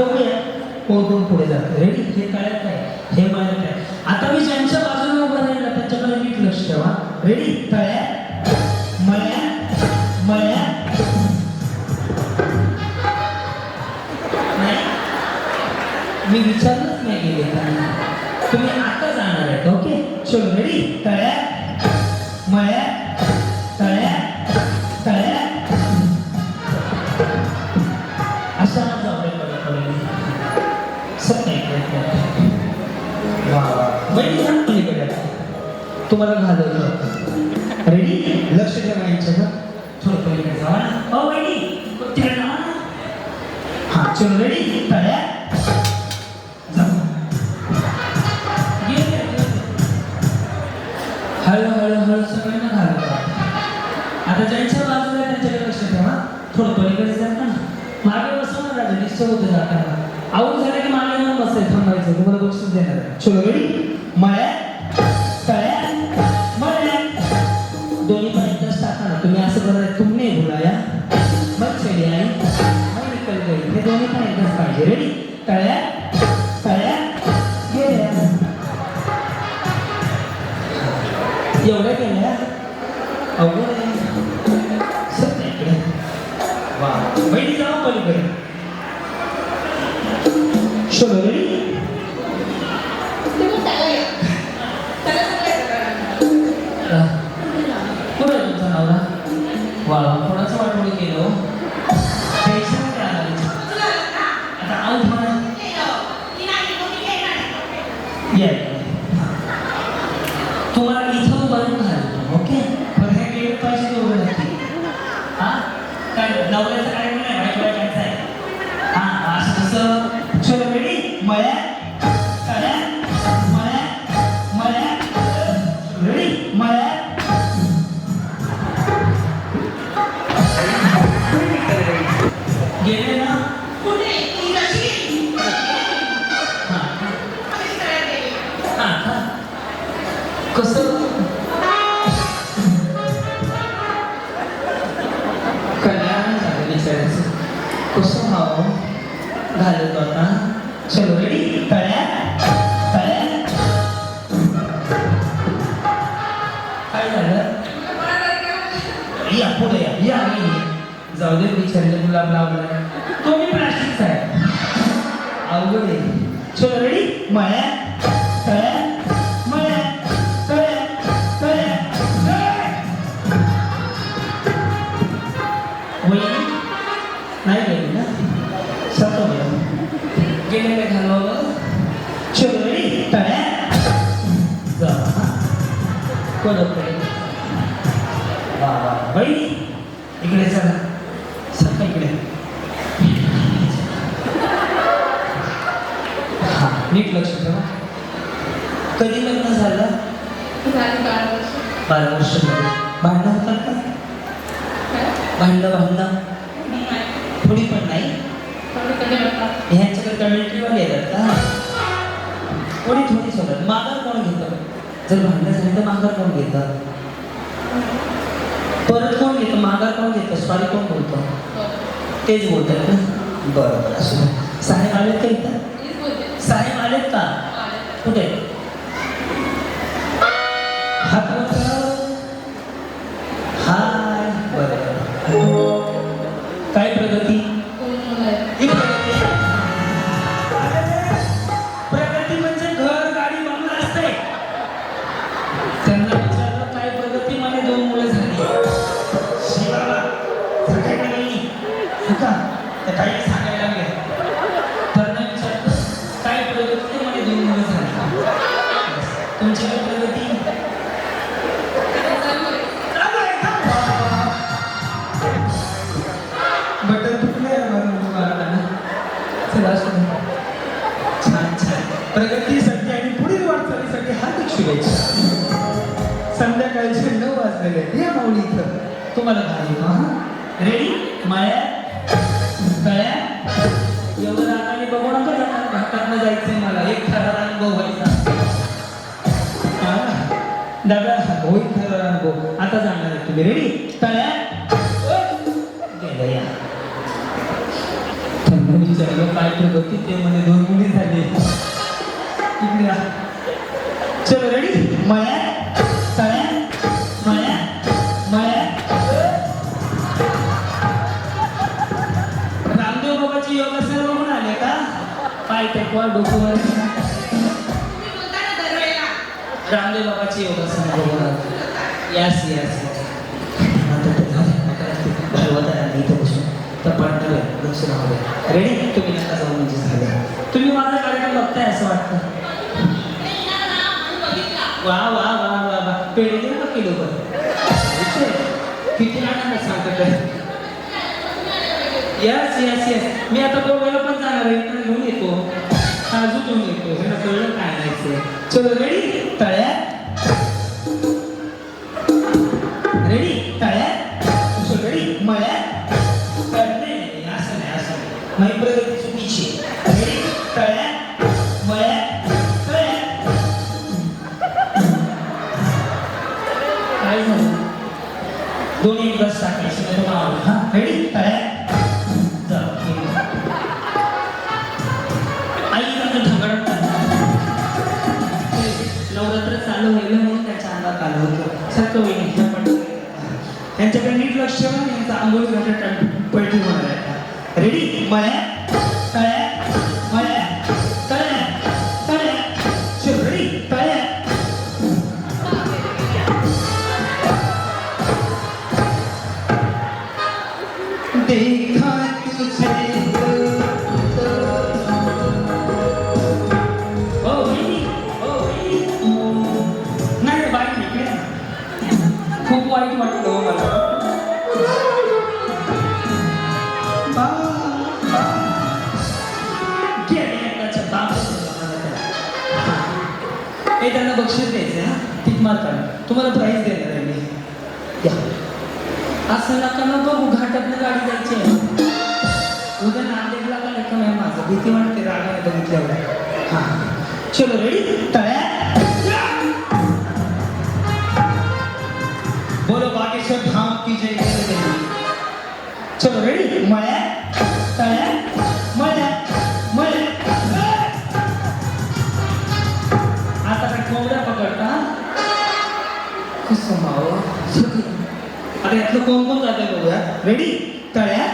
बघूया. कोण कोण पुढे जातं? रेडी हे कळत काय हे माझ्या काय आता मी ज्यांच्या बाजूने उभं राहिलं ना त्यांच्याकडे नीट लक्ष ठेवा. रेडी तळ्या मळ्या मळ्या मी विचारलंच नाही गेले. तुम्ही आता पलीकडे तुम्हाला घालवलं रेडी लक्ष ठेवायचं यांच्यावर. थोडं पलीकडे जावा हो, ना तिकडे जावा ना हा रेडी तळ्या. हळू हळू हळू सगळ्यांना घालवलं. आता ज्यांच्या बाजूला त्यांच्याकडे लक्ष ठेवा. थोडं पलीकडे जा ना. मागे बसव ना राजा. डिस्टर्ब होते जाताना आऊट झालं की मागे येऊन थांबायचं तुम्हाला बक्षीस देणार आहे चलो रेडी मळ्या तळ्या मळ्या दोन्ही पण एकदाच टाका ना तुम्ही असं करा तुम्ही बोलाया मग चली आई मग निकल गई हे दोन्ही पण एकदाच पाहिजे रेडी तळ्या तळ्या गेल्या एवढ्या केल्या अवघड का? कुठे आहे तुमचा नवरा वा कोणाचं वाटवणी केलं हो? टेन्शन काय आलं? तुला आलं का? आता आऊट म्हणा केलं. की नाही, कोणी केलं नाही. या तुम्हाला इथं उभारून घालतो ओके पण हे गेलं पाहिजे तेवढं नक्की हा काय नवऱ्याचं काय नाही बायको गेले ना कुठे? कसं? कल्याण झालं बिचारायचं कसं व्हावं हो? घालत होता चलो रेडी काय झालं? काय? या. पुढे या या. जाऊ दे विचारलं. गुलाब लावलाय. तो मी प्लास्टिकचा आहे. अवघड आहे. चोरडी रेडी मळ्या तळ्या मळ्या तळ्या तळ्या नाही गेली ना? सतवलं गेले काय घालवलं नीट लक्ष ठेवा. कधी लग्न झालं? बारा वर्ष. बारा वर्ष झाली. भांडणं होतात का? भांडणं नाही. थोडी पण नाही? थोडी. ह्यांच्याकडे कमेंट्रीवाले येतात का? कोणी थोडीच होतात माघार कोण घेतं? जर भांडणं झाली तर माघार कोण घेतं? परत कोण घेतं? माघार कोण घेतं? सॉरी कोण बोलतं. तेच बोलतात ना? बरं बरं. असं. साहेब आलेत का इथं मीच बोलते. साहेब आलेत का आले. कुठे तुम्हाला घालू हा रेडी माया? तळ्या एवढं रागाने बघू नका जाणार घाटात जायचंय मला. एक खरा अनुभव व्हायचा. दादा होईल खरा अनुभव आता जाणार आहे तुम्ही. रेडी तळ्या? विचारलं काय प्रगती ते म्हणे दोन मुली झाली. चलो रेडी माया? रामदेव बाबाची योगासन बघून आले का पाय टेकवा डोकं वर तुम्ही बोलता ना दरवेळेला रामदेव बाबाची योगासन बघून आले यस यस रेडी तुम्ही नका जाऊ म्हणजे झालं तुम्ही माझा कार्यक्रम बघताय असं वाटतं वा वा वा वा वा पेढे देऊ का किलो किती आनंद सांगतात यस यस यस मी आता गोव्याला पण जाणार आहे. घेऊन येतो. काजू घेऊन येतो. हे कळलं काय नाही चलो रेडी चालू गेलं म्हणून त्यांच्या अंगात आलं होतं. सारखं होईल पण त्यांच्याकडे नीट लक्ष ठेवा यांचा आंघोळ घालत पलटी होणार आहे. रेडी मळ्या वाटलं मला. हे त्यांना बक्षीस द्यायचं हा? टिक तुम्हाला प्राईज देणार आहे मी. या. असं नका ना बघू घाटातनं गाडी जायची आहे. उद्या नांदेडला का लेखन नाही माझं? भीती वाटते रागाने बघितल्यावर हां. चलो रेडी तळ्या बोलो धाम की जय चलो रेडी मळ्या तळ्या मळ्या मळ्या आता काय कोंबड्या पकडता? कसं हो, मावं. आता यातलं कोण कोण जाते बघूया. रेडी तळ्या